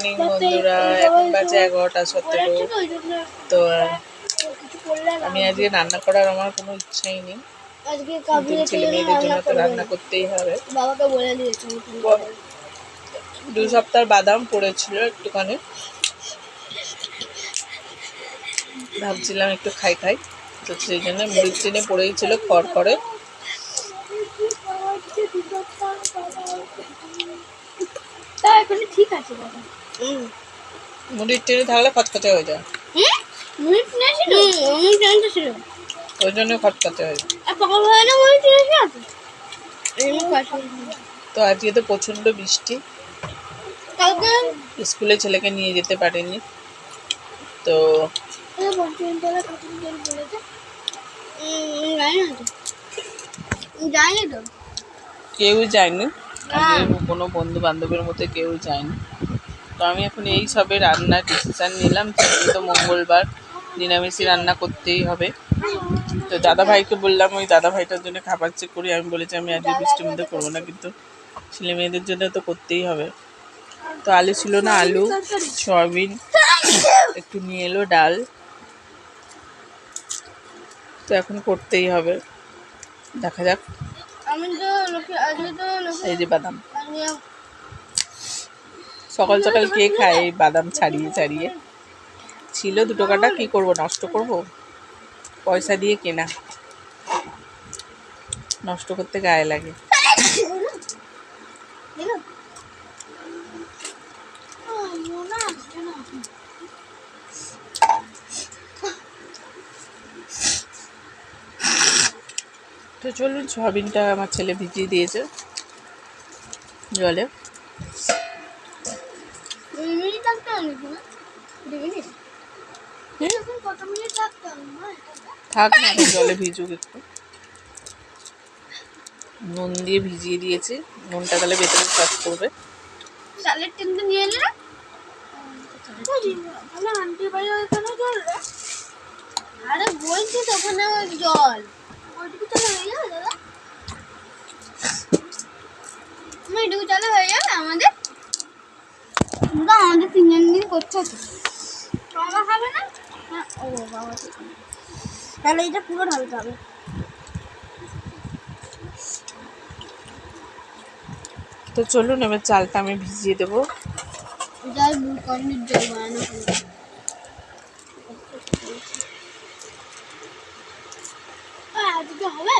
Morning বন্ধুরা এখন বাজে এগারোটা সতেরো। তো আমি আজকে রান্না করার আমার কোনো ইচ্ছাই নেই। ছেলে মেয়েদের জন্য তো রান্না করতেই হবে। দু সপ্তাহ বাদাম পড়েছিল একটুখানি। ভাবছিলাম একটু খাই খাই। তো সেই জন্য মুড়ির চেনে পড়েই ছিল খড় করে তা এখন ঠিক আছে মুড়ির চেনে থাকলে খচখচে হয়ে যায়। মুড়ি কিনেছিল মুড়ি কিনতে ছিল ওই জন্য খচখচে হয়ে তো আজকে তো প্রচণ্ড বৃষ্টি। কালকে? স্কুলে ছেলেকে নিয়ে যেতে পারিনি। তো কেউ যায়নি কোনো বন্ধু বান্ধবের মধ্যে কেউ যায়নি তো আমি এখন এই সবে রান্নার ডিসিশান নিলাম তো মঙ্গলবার নিরামিষই রান্না করতেই হবে। তো দাদা ভাইকে বললাম ওই দাদা ভাইটার জন্য খাবার চেক করি। আমি বলেছি আমি আজকে বৃষ্টির মধ্যে করব না কিন্তু ছেলে মেয়েদের জন্য তো করতেই হবে। তো আলু ছিল না আলু সয়াবিন একটু নিয়ে এলো ডাল। তো এখন করতেই হবে। দেখা যাক। এই যে বাদাম। সকাল সকাল কে খায় এই বাদাম ছাড়িয়ে ছাড়িয়ে? ছিল দুটো কাটা কি করব? নষ্ট করব? পয়সা দিয়ে কেনা। নষ্ট করতে গায়ে লাগে। তো চলুন সয়াবিনটা আমার ছেলে ভিজিয়ে দিয়েছে জলে। থাক না জলে ভিজুক একটু। নুন দিয়ে ভিজিয়ে দিয়েছি। নুনটা তাহলে ভেতরে করবে। চালের নিয়ে এলে? ওইখানে জল আরে বলছি তো, ওখানে ওই জল। ওইটুকু দাদা। আমাদের। আমাদের তিনজন দিন করতে বাবা খাবে না? হ্যাঁ ও বাবা তাহলে এটা পুরো ঢালতে হবে। তো চলুন এবার চালটা আমি ভিজিয়ে দেবো। জল বানানো আজকে হবে?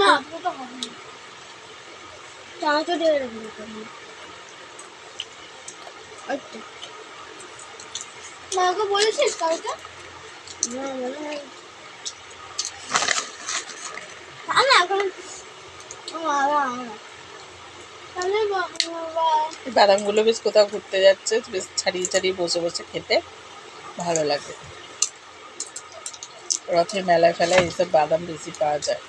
না তো হবে না দিয়ে রাখব করব আচ্ছা মাকে বলেছিস কালকে? না বলে নাই না এখন বাদামগুলো বেশ কোথাও ঘুরতে যাচ্ছে বেশ ছাড়িয়ে ছাড়িয়ে বসে বসে খেতে ভালো লাগে। রথে মেলায় ফেলায় এইসব বাদাম বেশি পাওয়া যায়।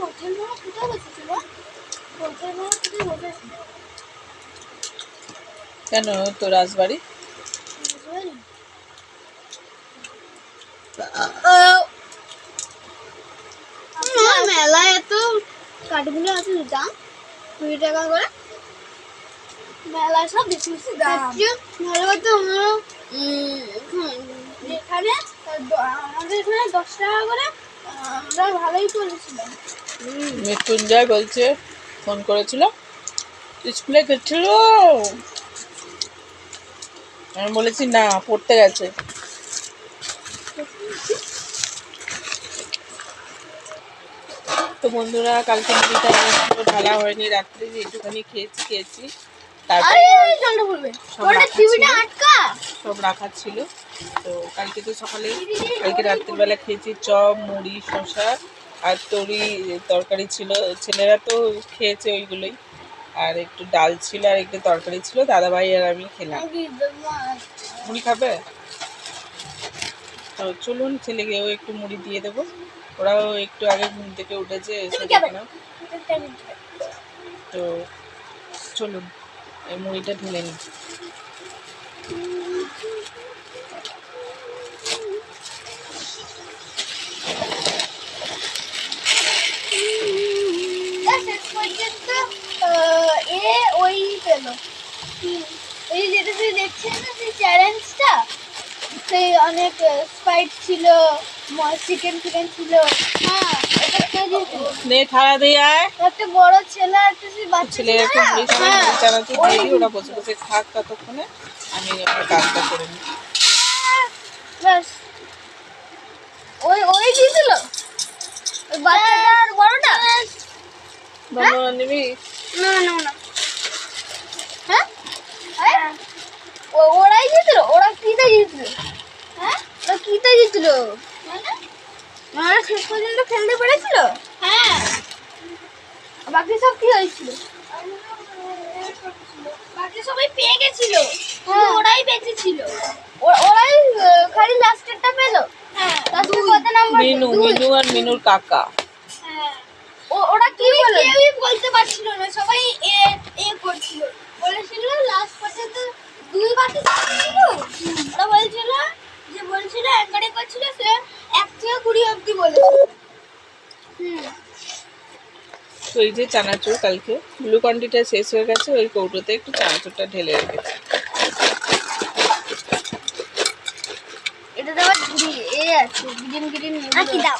হোটেল ভাড়া কোথায় বসেছিল? হোটেল ভাড়া কোথায় বসেছিল? কেন তো রাজবাড়ি? মেলায় এত কাঠগুলো আছে দাম কুড়ি টাকা করে। মেলায় সব বেশি বেশি দাম। ভালো কথা আমরা যেখানে আমাদের এখানে দশ টাকা করে আমরা ভালোই করেছিলাম। মৃত্যুঞ্জয় বলছে ফোন করেছিল স্কুলে গেছিল। আমি বলেছি না পড়তে গেছে। তো বন্ধুরা কালকে মুড়িটা ঢালা হয়নি রাত্রে যেটুখানি খেয়েছি খেয়েছি। সব ওটা রাখা ছিল। সব রাখা ছিল। তো কালকে তো সকালে কালকে রাত্রিবেলা খেয়েছি চপ মুড়ি শসা আর তরি তরকারি ছিল। ছেলেরা তো খেয়েছে ওইগুলোই। আর একটু ডাল ছিল আর একটু তরকারি ছিল দাদাভাই আর আমি খেলাম। মুড়ি খাবে? তো চলুন ছেলেকেও একটু মুড়ি দিয়ে দেবো। ওরাও একটু আগে ঘুম থেকে উঠেছে এসে তো চলুন এই মুড়িটা ঢেলে নিই। এই যেটা তুই দেখছিস না সেই চ্যালেঞ্জটা সেই অনেক স্পাইট ছিল চিকেন চিকেন ছিল। হ্যাঁ নে থালা দিয়ে আয়। একটা বড় ছেলে একটা সেই বাচ্চা ছেলে। একটু? হ্যাঁ। চানাচুর দিয়ে দিই ওরা বসে বসে খাক ততক্ষণে আমি আমার কাজটা করে নিই। ওই ওই বাচ্চাটা আর বড়টা? বন্ধুরা নিবি না না না হ্যাঁ হ্যাঁ ও- ওরাই জিতল ওরা কিতে জিতল হ্যাঁ কিতে জিতল? ওরা শেষ পর্যন্ত খেলতে পেরেছিল? হ্যাঁ। বাকি সব কি হয়েছিল? বাকি সবাই পেয়ে গেছিল। ওরাই বেঁচে ছিল। ওরাই খালি লাস্টেরটা পেল? হ্যাঁ। কত নাম্বার মিনু মিনু আর মিনুর কাকা। হ্যাঁ। ও- ওরা কি বলে কেউই বলতে পারছিল না সবাই এ এ করছিল বলেছিল লাস্ট পর্যন্ত দুই বাকি ছিল ওরা বলছিল যে বলছিল একবারে করছিল সে এক থেকে কুড়ি অবধি বলেছিল হুম। তো এই যে চানাচুর কালকে গ্লুকন্ডিটা শেষ হয়ে গেছে ওই কৌটোতে একটু চানাচুরটা ঢেলে রেখেছি এটা ঘুরি এ আছে গ্রিন গ্রিন আর কি দাও।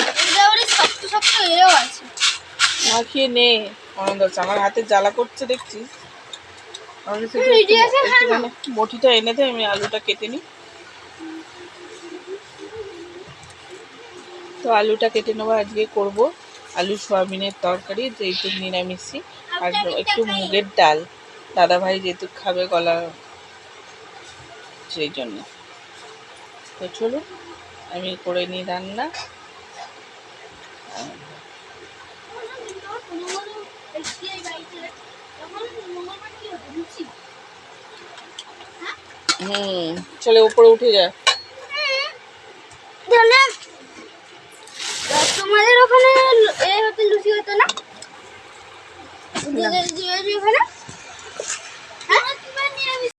এটা দেওয়ার শক্ত শক্ত এও আছে। মাখিয়ে নে আনন্দ আমার হাতে জ্বালা করছে দেখছিস? শুধু একটুখানি বটিটা এনে দে আমি আলুটা কেটে নিই। তো আলুটা কেটে নেব আজকে করব আলু সয়াবিনের তরকারি যেহেতু নিরামিষি আর একটু মুগের ডাল। দাদা ভাই যেহেতু খাবে গলা সেই জন্য। তো চলুন আমি করে নিই রান্না। হুম চলে উপরে উঠে যায় তাহলে তোমাদের ওখানে এ হতে লুচি হতো না? ওখানে?